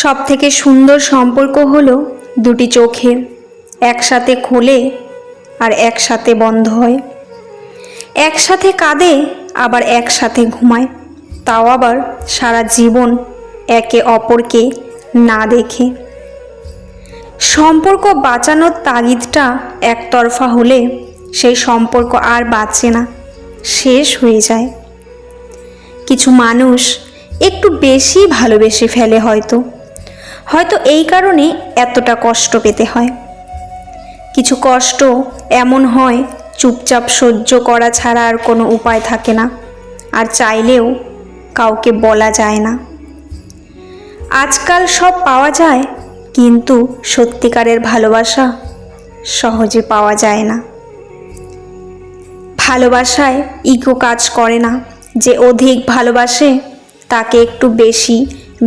সব থেকে সুন্দর সম্পর্ক হলো দুটি চোখের একসাথে খোলে আর একসাথে বন্ধ হয়। একসাথে কাঁদে, আবার একসাথে ঘুমায়। তাও আবার সারা জীবন একে অপরকে না দেখে। সম্পর্ক বাঁচানোর তাগিদটা একতরফা হলে সেই সম্পর্ক আর বাঁচে না, শেষ হয়ে যায়। কিছু মানুষ একটু বেশি ভালোবেসে ফেলে হয়তো। হয়তো এই কারণে এতটা কষ্ট পেতে হয়। কিছু কষ্ট এমন হয়, চুপচাপ সহ্য করা ছাড়া আর কোনো উপায় থাকে না, আর চাইলেও কাউকে বলা যায় না। আজকাল সব পাওয়া যায়, কিন্তু সত্যিকারের ভালোবাসা সহজে পাওয়া যায় না। ভালোবাসায় ইগো কাজ করে না, যে অধিক ভালোবাসে তাকে একটু বেশি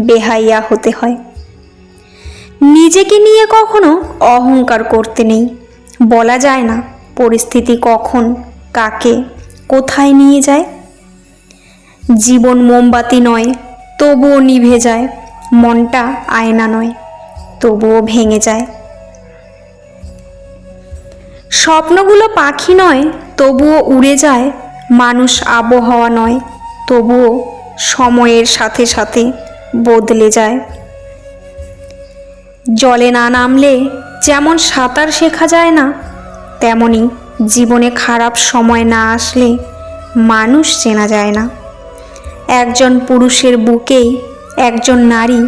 বেহাইয়া হতে হয়। নিজেকে নিয়ে কখনো অহংকার করতে নেই। বলা যায় না পরিস্থিতি কখন, কাকে, কোথায় নিয়ে যায়। জীবন মোমবাতি নয়, তবুও নিভে যায়। মনটা আয়না নয়, তবুও ভেঙে যায়। স্বপ্নগুলো পাখি নয়, তবুও উড়ে যায়। মানুষ আবহাওয়া নয়, তবুও সময়ের সাথে সাথে বদলে যায়। জলে না নামলে যেমন সাঁতার শেখা যায় না, তেমনি জীবনে খারাপ সময় না আসলে মানুষ চেনা যায় না। একজন পুরুষের বুকেই একজন নারী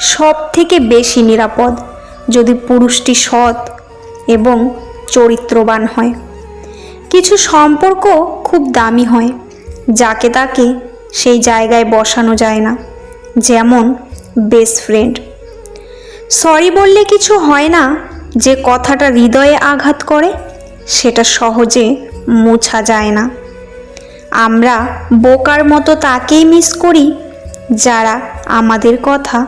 সব থেকে বেশি নিরাপদ যদি পুরুষটি সৎ এবং চরিত্রবান হয়। কিছু সম্পর্ক খুব দামি হয়, যাকে তাকে সেই জায়গায় বসানো যায় না, যেমন বেস্ট ফ্রেন্ড সরি বললে কিছু হয় না, যে কথাটা হৃদয়ে আঘাত করে, সেটা সহজে মোছা যায় না। আমরা বোকার মতো তাকেই মিস করি, যারা আমাদের কথা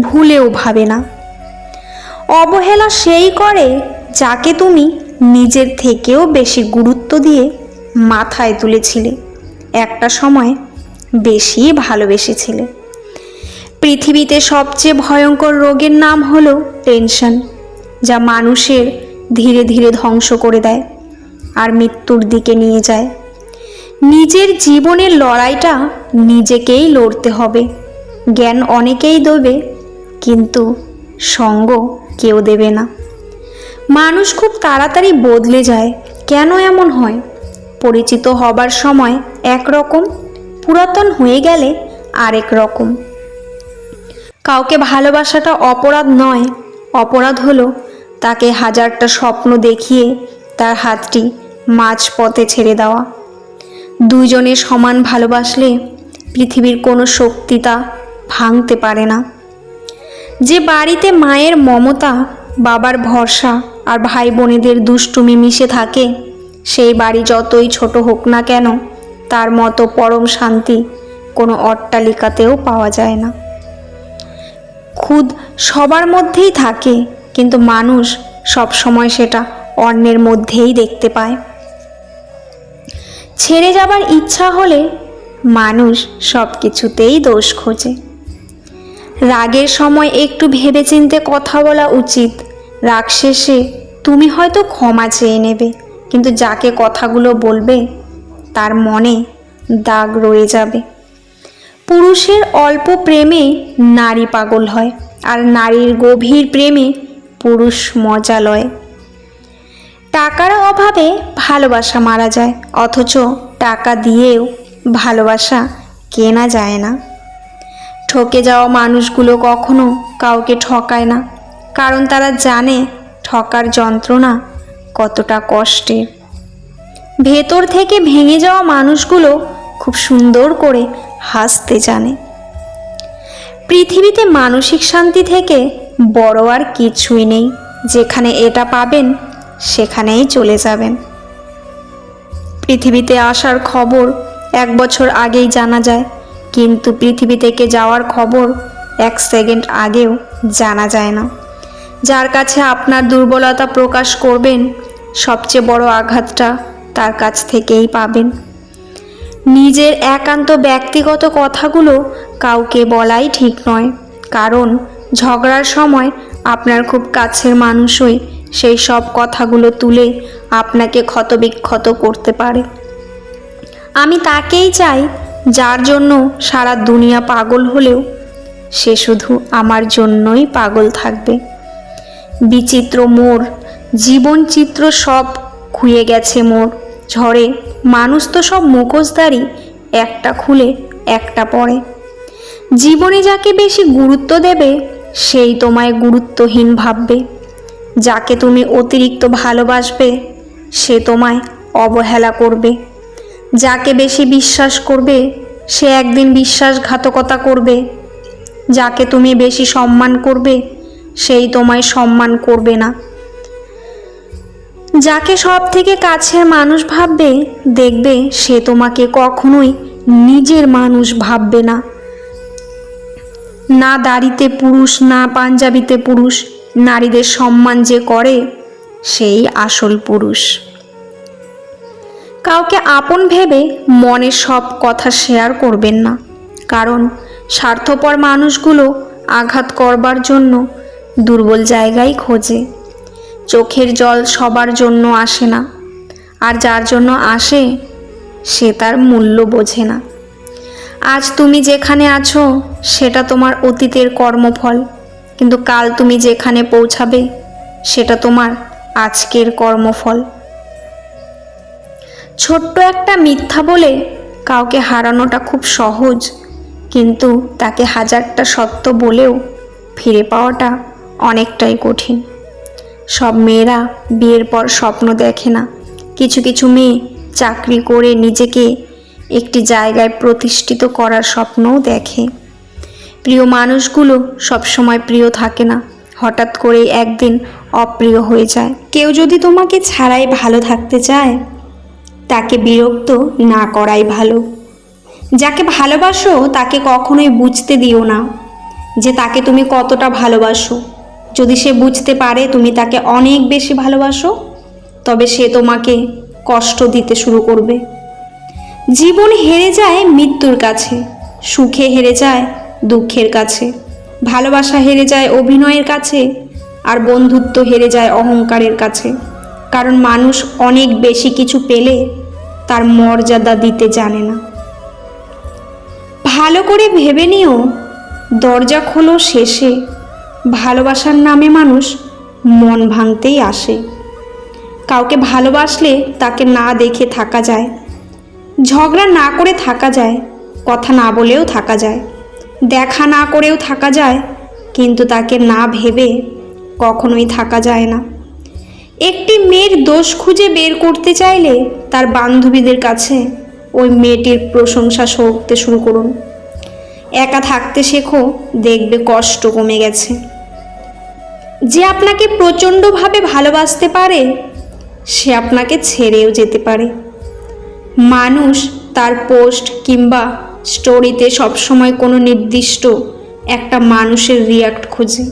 ভুলেও ভাবে না। অবহেলা সেই করে, যাকে তুমি নিজের থেকেও বেশি গুরুত্ব দিয়ে মাথায় তুলেছিলে, একটা সময় বেশি ভালোবেসেছিলে। পৃথিবীতে সবচেয়ে ভয়ঙ্কর রোগের নাম হলো টেনশন, যা মানুষের ধীরে ধীরে ধ্বংস করে দেয় আর মৃত্যুর দিকে নিয়ে যায়। নিজের জীবনের লড়াইটা নিজেকেই লড়তে হবে। জ্ঞান অনেকেই দেবে, কিন্তু সঙ্গ কেউ দেবে না। মানুষ খুব তাড়াতাড়ি বদলে যায়। কেন এমন হয়? পরিচিত হবার সময় একরকম, পুরাতন হয়ে গেলে আরেক রকম। কাউকে ভালোবাসাটা অপরাধ নয়। অপরাধ হলো তাকে হাজারটা স্বপ্ন দেখিয়ে তার হাতটি মাঝপথে ছেড়ে দেওয়া। দুইজনে সমান ভালোবাসলে পৃথিবীর কোনো শক্তি তা ভাঙতে পারে না। যে বাড়িতে মায়ের মমতা, বাবার ভরসা আর ভাই বোনেদের দুষ্টুমি মিশে থাকে, সেই বাড়ি যতই ছোট হোক না কেন তার মতো পরম শান্তি কোনো অট্টালিকাতেও পাওয়া যায় না। খুদ সবার মধ্যেই থাকে, কিন্তু মানুষ সব সময় সেটা অন্যের মধ্যেই দেখতে পায়। ছেড়ে যাবার ইচ্ছা হলে মানুষ সব কিছুতেই দোষ খোঁজে। রাগের সময় একটু ভেবেচিন্তে কথা বলা উচিত। রাগ শেষে তুমি হয়তো ক্ষমা চেয়ে নেবে, কিন্তু যাকে কথাগুলো বলবে, তার মনে দাগ রয়ে যাবে। পুরুষের অল্প প্রেমে নারী পাগল হয়, আর নারীর গভীর প্রেমে পুরুষ মজা লয় টাকার অভাবে ভালোবাসা মারা যায়, অথচ টাকা দিয়েও ভালোবাসা কেনা যায় না। ঠকে যাওয়া মানুষগুলো কখনো কাউকে ঠকায় না, কারণ তারা জানে ঠকার যন্ত্রণা কতটা কষ্টের। ভেতর থেকে ভেঙে যাওয়া মানুষগুলো খুব সুন্দর করে হাসতে জানে। পৃথিবীতে মানসিক শান্তি থেকে বড় আর কিছুই নেই। যেখানে এটা পাবেন, সেখানেই চলে যাবেন। পৃথিবীতে আসার খবর এক বছর আগেই জানা যায়, কিন্তু পৃথিবী থেকে যাওয়ার খবর এক সেকেন্ড আগেও জানা যায় না। যার কাছে আপনার দুর্বলতা প্রকাশ করবেন, সবচেয়ে বড় আঘাতটা তার কাছ থেকেই পাবেন। নিজের একান্ত ব্যক্তিগত কথাগুলো কাউকে বলাই ঠিক নয়। কারণ ঝগড়ার সময় আপনার খুব কাছের মানুষই সেই সব কথাগুলো তুলে আপনাকে ক্ষতবিক্ষত করতে পারে। আমি তাকেই চাই যার জন্য সারা দুনিয়া পাগল হলেও সে শুধু আমার জন্যই পাগল থাকবে। বিচিত্র মোর, জীবন চিত্র সব খুয়ে গেছে মোর, ঝড়ে মানুষ তো সব মুখোশধারী, একটা খুলে, একটা পড়ে। জীবনে যাকে বেশি গুরুত্ব দেবে, সেই তোমায় গুরুত্বহীন ভাববে। যাকে তুমি অতিরিক্ত ভালোবাসবে, সে তোমায় অবহেলা করবে। যাকে বেশি বিশ্বাস করবে, সে একদিন বিশ্বাসঘাতকতা করবে। যাকে তুমি বেশি সম্মান করবে, সেই তোমায় সম্মান করবে না। যাকে সব থেকে কাছের মানুষ ভাববে, দেখবে সে তোমাকে কখনোই নিজের মানুষ ভাববে না। না দাড়িতে পুরুষ, না পাঞ্জাবিতে পুরুষ, নারীদের সম্মান যে করে, সেই আসল পুরুষ। কাউকে আপন ভেবে মনের সব কথা শেয়ার করবেন না, কারণ স্বার্থপর মানুষগুলো আঘাত করবার জন্য দুর্বল জায়গায় খোঁজে। চোখের জল সবার জন্য আসে না। আর যার জন্য আসে, সে তার মূল্য বোঝে না। আজ তুমি যেখানে আছো, সেটা তোমার অতীতের কর্মফল। কিন্তু কাল তুমি যেখানে পৌঁছাবে, সেটা তোমার আজকের কর্মফল। ছোট্ট একটা মিথ্যা বলে কাউকে হারানোটা খুব সহজ, কিন্তু তাকে হাজারটা সত্য বলেও ফিরে পাওয়াটা অনেকটাই কঠিন। সব মেয়েরা বিয়ের পর স্বপ্ন দেখে না। কিছু কিছু মেয়ে চাকরি করে নিজেকে একটি জায়গায় প্রতিষ্ঠিত করার স্বপ্নও দেখে। প্রিয় মানুষগুলো সবসময় প্রিয় থাকে না। হঠাৎ করে একদিন অপ্রিয় হয়ে যায়। কেউ যদি তোমাকে ছাড়াই ভালো থাকতে চায়, তাকে বিরক্ত না করাই ভালো। যাকে ভালোবাসো, তাকে কখনোই বুঝতে দিও না যে তাকে তুমি কতটা ভালোবাসো। যদি সে বুঝতে পারে তুমি তাকে অনেক বেশি ভালোবাসো, তবে সে তোমাকে কষ্ট দিতে শুরু করবে। জীবন হেরে যায় মৃত্যুর কাছে, সুখে হেরে যায় দুঃখের কাছে, ভালোবাসা হেরে যায় অভিনয়ের কাছে, আর বন্ধুত্ব হেরে যায় অহংকারের কাছে। কারণ মানুষ অনেক বেশি কিছু পেলে তার মর্যাদা দিতে জানে না। ভালো করে ভেবে নিও, দরজা খোলো শেষে। ভালোবাসার নামে মানুষ মন ভাঙতেই আসে। কাউকে ভালোবাসলে তাকে না দেখে থাকা যায়। ঝগড়া না করে থাকা যায়, কথা না বলেও থাকা যায়। দেখা না করেও থাকা যায়, কিন্তু তাকে না ভেবে কখনোই থাকা যায় না। একটি মেয়ের দোষ খুঁজে বের করতে চাইলে তার বান্ধবীদের কাছে ওই মেয়েটির প্রশংসা করতে শুরু করুন। একা থাকতে শেখো, দেখবে কষ্ট কমে গেছে। যে আপনাকে প্রচণ্ডভাবে ভালোবাসতে পারে, সে আপনাকে ছেড়েও যেতে পারে। মানুষ তার পোস্ট কিংবা স্টোরিতে সবসময় কোনো নির্দিষ্ট একটা মানুষের রিয়াক্ট খোঁজে।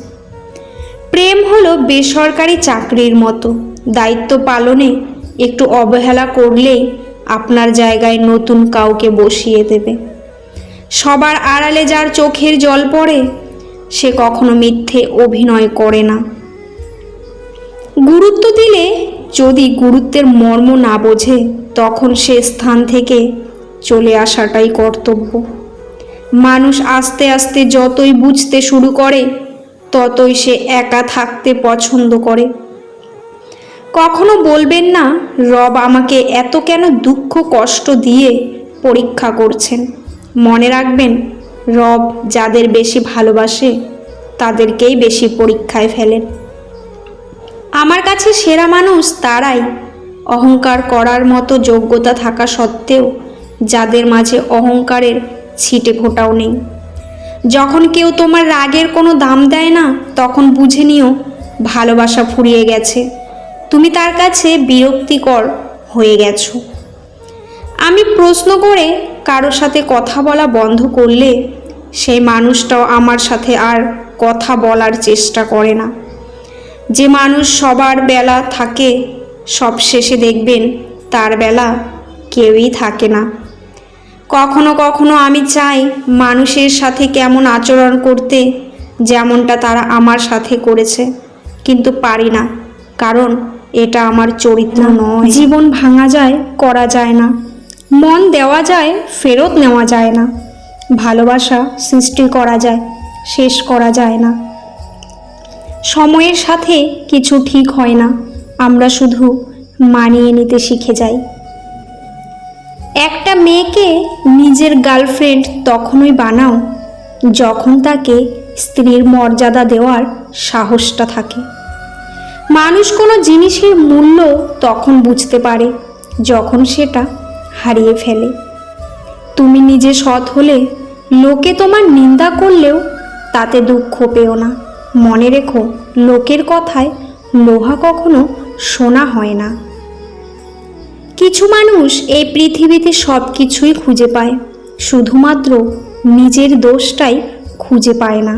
প্রেম হলো বেসরকারি চাকরির মতো। দায়িত্ব পালনে একটু অবহেলা করলেই আপনার জায়গায় নতুন কাউকে বসিয়ে দেবে। সবার আড়ালে যার চোখের জল পড়ে সে কখনো মিথ্যে অভিনয় করে না। গুরুত্ব দিলে যদি গুরুত্বের মর্ম না বোঝে, তখন সে স্থান থেকে চলে আসাটাই কর্তব্য। মানুষ আস্তে আস্তে যতই বুঝতে শুরু করে, ততই সে একা থাকতে পছন্দ করে। কখনো বলবেন না, রব আমাকে এত কেন দুঃখ কষ্ট দিয়ে পরীক্ষা করছেন। মনে রাখবেন রব যাদের বেশি ভালোবাসে, তাদেরকেই বেশি পরীক্ষায় ফেলেন। আমার কাছে সেরা মানুষ তারাই। অহংকার করার মতো যোগ্যতা থাকা সত্ত্বেও যাদের মাঝে অহংকারের ছিটে ফোটাও নেই। যখন কেউ তোমার রাগের কোনো দাম দেয় না, তখন বুঝে নিও ভালোবাসা ফুরিয়ে গেছে। তুমি তার কাছে বিরক্তিকর হয়ে গেছো। আমি প্রশ্ন করে কারও সাথে কথা বলা বন্ধ করলে সেই মানুষটাও আমার সাথে আর কথা বলার চেষ্টা করে না। যে মানুষ সবার বেলা থাকে, সব শেষে দেখবেন তার বেলা কেউই থাকে না। কখনো কখনো আমি চাই মানুষের সাথে কেমন আচরণ করতে, যেমনটা তারা আমার সাথে করেছে, কিন্তু পারি না, কারণ এটা আমার চরিত্র নয়। জীবন ভাঙা যায়, করা যায় না। মন দেওয়া যায়, ফেরত নেওয়া যায় না। ভালোবাসা সৃষ্টি করা যায়, শেষ করা যায় না। সময়ের সাথে কিছু ঠিক হয় না, আমরা শুধু মানিয়ে নিতে শিখে যাই। একটা মেয়েকে নিজের গার্লফ্রেন্ড তখনই বানাও, যখন তাকে স্ত্রীর মর্যাদা দেওয়ার সাহসটা থাকে। মানুষ কোনো জিনিসের মূল্য তখন বুঝতে পারে, যখন সেটা হারিয়ে ফেলে। তুমি নিজে সৎ হলে, লোকে তোমার নিন্দা করলেও তাতে দুঃখ পেও না। মনে রেখো, লোকের কথায় লোহা কখনো শোনা হয় না। কিছু মানুষ এই পৃথিবীতে সব কিছুই খুঁজে পায়, শুধুমাত্র নিজের দোষটাই খুঁজে পায় না।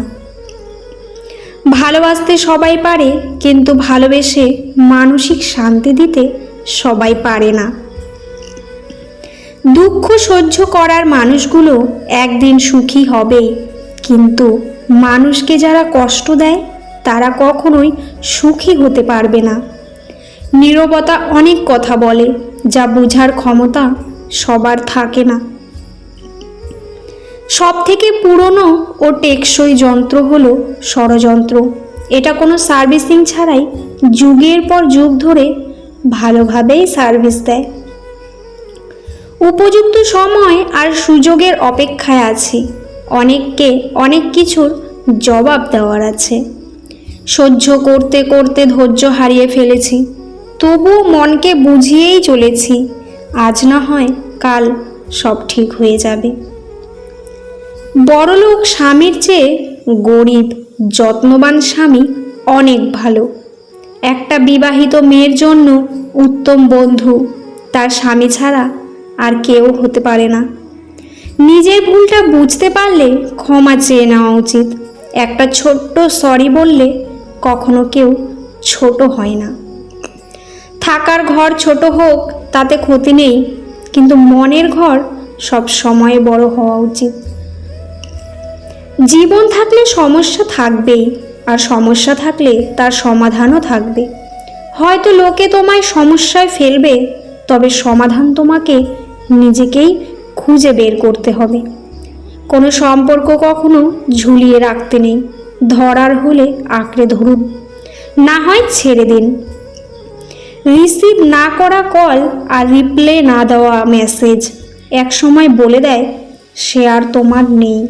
ভালোবাসতে সবাই পারে, কিন্তু ভালোবেসে মানসিক শান্তি দিতে সবাই পারে না। দুঃখ সহ্য করার মানুষগুলো একদিন সুখী হবে। কিন্তু মানুষকে যারা কষ্ট দেয়, তারা কখনোই সুখী হতে পারবে না। নীরবতা অনেক কথা বলে, যা বোঝার ক্ষমতা সবার থাকে না। সব থেকে পুরনো ও টেকসই যন্ত্র হলো ষড়যন্ত্র। এটা কোনো সার্ভিসিং ছাড়াই যুগের পর যুগ ধরে ভালোভাবেই সার্ভিস দেয়। উপযুক্ত সময় আর সুযোগের অপেক্ষায় আছি। অনেককে অনেক কিছুর জবাব দেওয়ার আছে। সহ্য করতে করতে ধৈর্য হারিয়ে ফেলেছি। তবুও মনকে বুঝিয়েই চলেছি, আজ না হয় কাল সব ঠিক হয়ে যাবে। বড়লোক স্বামীর চেয়ে গরিব, যত্নবান স্বামী অনেক ভালো। একটা বিবাহিত মেয়ের জন্য উত্তম বন্ধু, তার স্বামী ছাড়া আর কেউ হতে পারে না। নিজের ভুলটা বুঝতে পারলে ক্ষমা চেয়ে নেওয়া উচিত। একটা ছোট্ট সরি বললে কখনো কেউ ছোট হয় না। থাকার ঘর ছোট হোক, তাতে ক্ষতি নেই, কিন্তু মনের ঘর সব সময় বড় হওয়া উচিত। জীবন থাকলে সমস্যা থাকবেই, আর সমস্যা থাকলে তার সমাধানও থাকবে। হয়তো লোকে তোমায় সমস্যায় ফেলবে, তবে সমাধান তোমাকে নিজেকেই খুঁজে বের করতে হবে। কোনো সম্পর্ক কখনো ঝুলিয়ে রাখতে নেই, ধরার হলে আঁকড়ে ধরুন। না হয় ছেড়ে দিন। রিসিভ না করা কল আর রিপ্লে না দেওয়া মেসেজ একসময় বলে দেয়, সে আর তোমার নেই।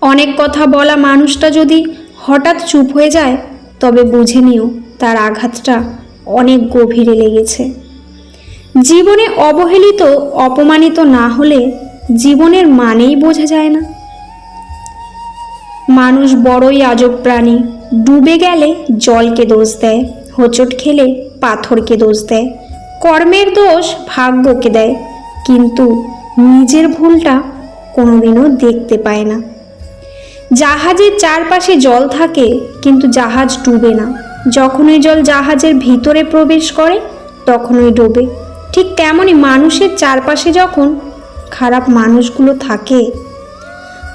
অনেক কথা বলা মানুষটা যদি হঠাৎ চুপ হয়ে যায়, তবে বুঝে নিও তার আঘাতটা অনেক গভীরে লেগেছে। জীবনে অবহেলিত, অপমানিত না হলে জীবনের মানেই বোঝা যায় না। মানুষ বড়ই আজব প্রাণী। ডুবে গেলে জলকে দোষ দেয়, হোঁচট খেলে পাথরকে দোষ দেয়, কর্মের দোষ ভাগ্যকে দেয়। কিন্তু নিজের ভুলটা কোনোদিনও দেখতে পায় না। জাহাজের চারপাশে জল থাকে, কিন্তু জাহাজ ডুবে না। যখন ওই জল জাহাজের ভিতরে প্রবেশ করে, তখনই ডোবে। ঠিক তেমনই মানুষের চারপাশে যখন খারাপ মানুষগুলো থাকে,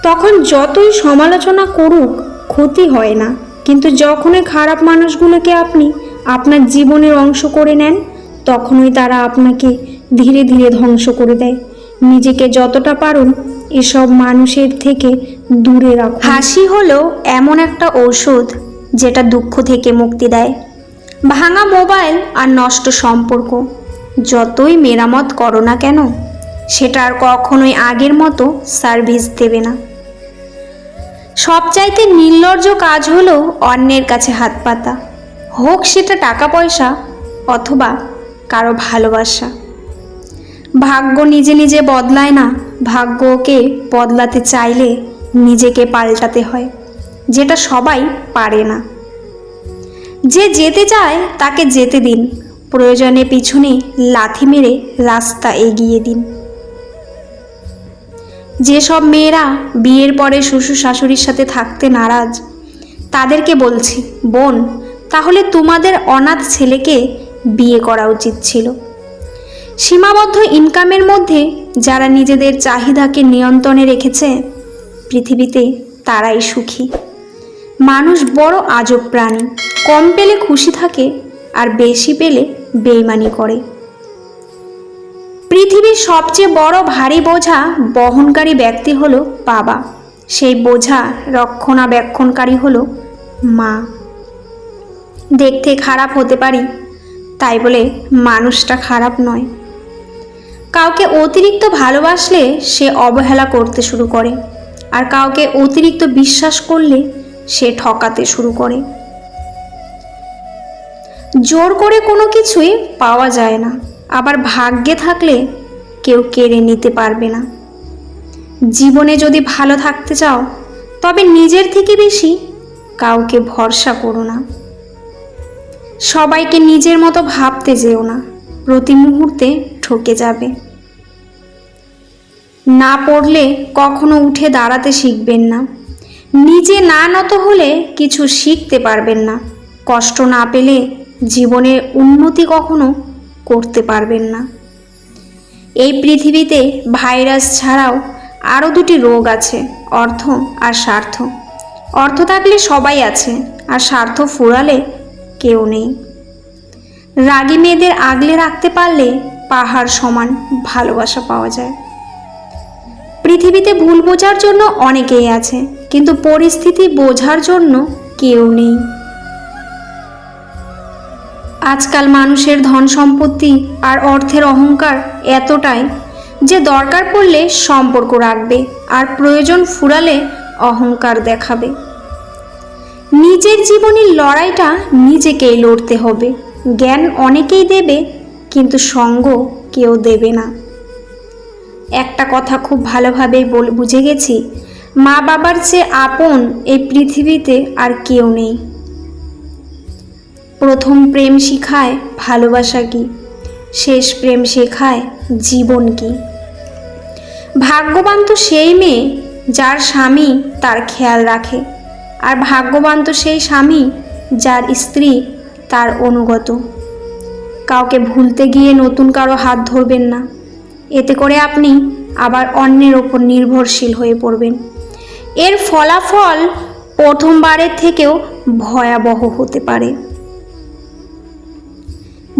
তখন যতই সমালোচনা করুক, ক্ষতি হয় না। কিন্তু যখনই খারাপ মানুষগুলোকে আপনি আপনার জীবনের অংশ করে নেন, তখনই তারা আপনাকে ধীরে ধীরে ধ্বংস করে দেয়। নিজেকে যতটা পারুন এসব মানুষের থেকে দূরে রাখুন। হাসি হলো এমন একটা ঔষধ যেটা দুঃখ থেকে মুক্তি দেয়। ভাঙা মোবাইল আর নষ্ট সম্পর্ক। যতই মেরামত করো না কেন, সেটা আর কখনোই আগের মতো সার্ভিস দেবে না। সবচাইতে নির্লজ্জ কাজ হলো অন্যের কাছে হাত পাতা। হোক সেটা টাকা পয়সা অথবা কারও ভালোবাসা। ভাগ্য নিজে নিজে বদলায় না, ভাগ্যকে বদলাতে চাইলে নিজেকে পাল্টাতে হয়, যেটা সবাই পারে না। যে যেতে চায় তাকে যেতে দিন প্রয়োজনে পিছনে লাথি মেরে রাস্তা এগিয়ে দিন। যেসব মেয়েরা বিয়ের পরে শ্বশুর শাশুড়ির সাথে থাকতে নারাজ, তাদেরকে বলছি, বোন, তাহলে তোমাদের অনাথ ছেলেকে বিয়ে করা উচিত ছিল। সীমাবদ্ধ ইনকামের মধ্যে যারা নিজেদের চাহিদাকে নিয়ন্ত্রণে রেখেছে, পৃথিবীতে তারাই সুখী। মানুষ বড় আজব প্রাণী, কম পেলে খুশি থাকে আর বেশি পেলে বেইমানি করে। পৃথিবীর সবচেয়ে বড় ভারী বোঝা বহনকারী ব্যক্তি হলো বাবা। সেই বোঝা রক্ষণাবেক্ষণকারী হলো মা। দেখতে খারাপ হতে পারি, তাই বলে মানুষটা খারাপ নয়। কাউকে অতিরিক্ত ভালোবাসলে সে অবহেলা করতে শুরু করে, আর কাউকে অতিরিক্ত বিশ্বাস করলে সে ঠকাতে শুরু করে। জোর করে কোনো কিছুই পাওয়া যায় না। আবার ভাগ্যে থাকলে কেউ কেড়ে নিতে পারবে না। জীবনে যদি ভালো থাকতে চাও, তবে নিজের থেকে বেশি কাউকে ভরসা করো না। সবাইকে নিজের মতো ভাবতে যেও না, প্রতি মুহূর্তে ঠকে যাবে। না পড়লে কখনো উঠে দাঁড়াতে শিখবেন না। নিজে না নত হলে কিছু শিখতে পারবেন না। কষ্ট না পেলে জীবনের উন্নতি কখনো করতে পারবেন না। এই পৃথিবীতে ভাইরাস ছাড়াও আরও দুটি রোগ আছে, অর্থ আর স্বার্থ। অর্থ থাকলে সবাই আছে, আর স্বার্থ ফুরালে কেউ নেই। রাগী মেয়েদের আগলে রাখতে পারলে পাহাড় সমান ভালোবাসা পাওয়া যায়। পৃথিবীতে ভুল বোঝার জন্য অনেকেই আছে, কিন্তু পরিস্থিতি বোঝার জন্য কেউ নেই। আজকাল মানুষের ধন সম্পত্তি আর অর্থের অহংকার এতটাই যে দরকার পড়লে সম্পর্ক রাখবে আর প্রয়োজন ফুরালে অহংকার দেখাবে। নিজের জীবনের লড়াইটা নিজেকেই লড়তে হবে। জ্ঞান অনেকেই দেবে, কিন্তু সঙ্গ কেউ দেবে না। একটা কথা খুব ভালোভাবেই বল বুঝে গেছি মা বাবার চেয়ে আপন এই পৃথিবীতে আর কেউ নেই। প্রথম প্রেম শিখায় ভালোবাসা কি? শেষ প্রেম শেখায় জীবন কি? ভাগ্যবান তো সেই মেয়ে যার স্বামী তার খেয়াল রাখে। আর ভাগ্যবান তো সেই স্বামী যার স্ত্রী তার অনুগত। কাউকে ভুলতে গিয়ে নতুন কারও হাত ধরবেন না। এতে করে আপনি আবার অন্যের ওপর নির্ভরশীল হয়ে পড়বেন। এর ফলাফল প্রথমবারের থেকেও ভয়াবহ হতে পারে।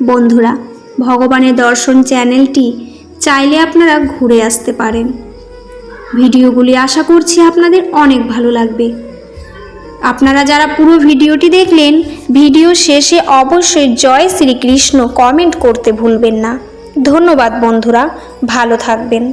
বন্ধুরা, ভগবানের দর্শন চ্যানেলটি চাইলে আপনারা ঘুরে আসতে পারেন। ভিডিওগুলি আশা করছি আপনাদের অনেক ভালো লাগবে। আপনারা যারা পুরো ভিডিওটি দেখলেন, ভিডিও শেষে অবশ্যই জয় শ্রীকৃষ্ণ কমেন্ট করতে ভুলবেন না। ধন্যবাদ বন্ধুরা, ভালো থাকবেন।